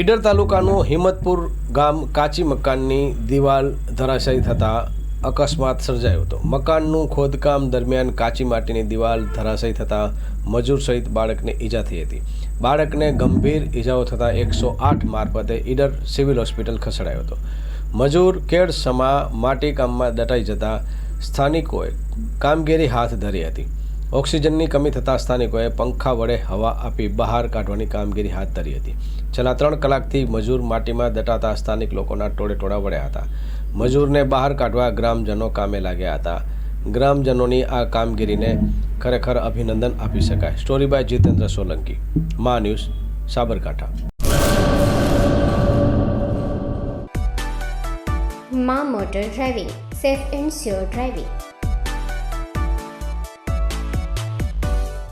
ઈડર તાલુકાનું હિંમતપુર ગામ કાચી મકાનની દિવાલ ધરાશાયી થતાં અકસ્માત સર્જાયો હતો. મકાનનું ખોદકામ દરમિયાન કાચી માટીની દિવાલ ધરાશાયી થતાં મજૂર સહિત બાળકને ઈજા થઈ હતી. બાળકને ગંભીર ઈજાઓ થતાં એકસો આઠ મારફતે ઈડર સિવિલ હોસ્પિટલ ખસેડાયો હતો. મજૂર કેળ સમા માટીકામમાં દટાઈ જતાં સ્થાનિકોએ કામગીરી હાથ ધરી હતી. ઓક્સિજનની કમી થતાં સ્થાનિકોએ પંખા વડે હવા આપી બહાર કાઢવાની કામગીરી હાથ ધરી હતી. છેલ્લા ત્રણ કલાકથી મજૂર માટીમાં દટાતા સ્થાનિક લોકોના ટોળે ટોળા વળ્યા હતા. મજૂરને બહાર કાઢવા ગ્રામજનો કામે લાગ્યા હતા. ગ્રામજનોની આ કામગીરીને ખરેખર અભિનંદન આપી શકાય. Story by Jitendra Solanki. મા ન્યૂઝ, સાબરકાંઠા. મા motor driving. Safe and sure driving.